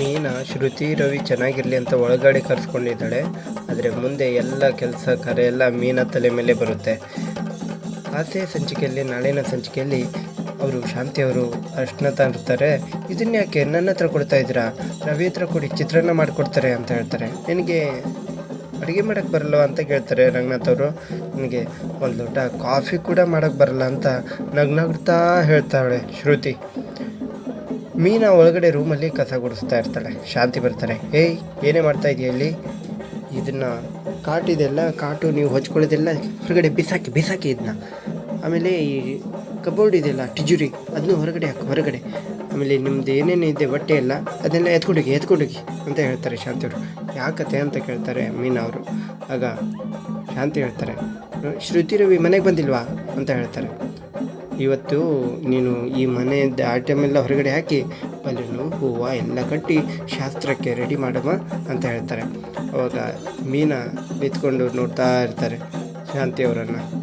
ಮೀನಾ ಶ್ರುತಿ ರವಿ ಚೆನ್ನಾಗಿರಲಿ ಅಂತ ಒಳಗಡೆ ಕರೆಸ್ಕೊಂಡಿದ್ದಾಳೆ. ಆದರೆ ಮುಂದೆ ಎಲ್ಲ ಕೆಲಸ, ಕರೆ ಎಲ್ಲ ಮೀನ ತಲೆ ಮೇಲೆ ಬರುತ್ತೆ. ಆಸೆ ಸಂಚಿಕೆಯಲ್ಲಿ, ನಾಳಿನ ಸಂಚಿಕೆಯಲ್ಲಿ ಅವರು ಶಾಂತಿ ಅವರು ಅರ್ಶನ ಇರ್ತಾರೆ ಇದನ್ನ ಯಾಕೆ ನನ್ನ ಹತ್ರ ಕೊಡ್ತಾ ಇದ್ದೀರಾ? ರವಿ ಹತ್ರ ಕೊಡಿ, ಚಿತ್ರಾನ್ನ ಮಾಡಿಕೊಡ್ತಾರೆ ಅಂತ ಹೇಳ್ತಾರೆ. ನಿನಗೆ ಅಡುಗೆ ಮಾಡೋಕ್ಕೆ ಬರಲ್ಲ ಅಂತ ಕೇಳ್ತಾರೆ ರಂಗನಾಥ್ ಅವರು. ನನಗೆ ಒಂದು ಲೋಟ ಕಾಫಿ ಕೂಡ ಮಾಡೋಕ್ಕೆ ಬರಲ್ಲ ಅಂತ ನಗ್ನಗ್ತಾ ಹೇಳ್ತಾಳೆ ಶ್ರುತಿ. ಮೀನಾ ಒಳಗಡೆ ರೂಮಲ್ಲಿ ಕಸ ಗುಡಿಸ್ತಾ ಇರ್ತಾಳೆ. ಶಾಂತಿ ಬರ್ತಾರೆ ಏಯ್, ಏನೇ ಮಾಡ್ತಾ ಇದೆಯಾ ಇಲ್ಲಿ? ಇದನ್ನ ಕಾಟಿದೆಲ್ಲ ಕಾಟು, ನೀವು ಹೊಚ್ಕೊಳ್ಳೋದೆಲ್ಲ ಹೊರಗಡೆ ಬಿಸಾಕಿ ಬಿಸಾಕಿ ಇದನ್ನ ಆಮೇಲೆ ಈ ಕಬೋರ್ಡ್ ಇದೆಯಲ್ಲ, ಟಿಜುರಿ, ಅದನ್ನು ಹೊರಗಡೆ ಹಾಕಿ, ಹೊರಗಡೆ. ಆಮೇಲೆ ನಿಮ್ದು ಏನೇನು ಇದೆ, ಬಟ್ಟೆ ಎಲ್ಲ ಅದನ್ನೆಲ್ಲ ಎತ್ಕೊಂಡೋಗಿ ಎತ್ಕೊಂಡೋಗಿ, ಅಂತ ಹೇಳ್ತಾರೆ ಶಾಂತಿ ಅವರು. ಯಾಕತೆ ಅಂತ ಕೇಳ್ತಾರೆ ಮೀನಾ ಅವರು. ಆಗ ಶಾಂತಿ ಹೇಳ್ತಾರೆ, ಶ್ರುತಿ ರವಿ ಮನೆಗೆ ಬಂದಿಲ್ವಾ? ಅಂತ ಹೇಳ್ತಾರೆ. ಇವತ್ತು ನೀನು ಈ ಮನೆಯದ್ದು ಐಟಮ್ ಎಲ್ಲ ಹೊರಗಡೆ ಹಾಕಿ ಬಲೂನು ಹೂವು ಎಲ್ಲ ಕಟ್ಟಿ ಶಾಸ್ತ್ರಕ್ಕೆ ರೆಡಿ ಮಾಡಮ್ಮ ಅಂತ ಹೇಳ್ತಾರೆ. ಅವಾಗ ಮೀನ ನಿಂತ್ಕೊಂಡು ನೋಡ್ತಾ ಇರ್ತಾರೆ ಶಾಂತಿ ಅವರನ್ನು.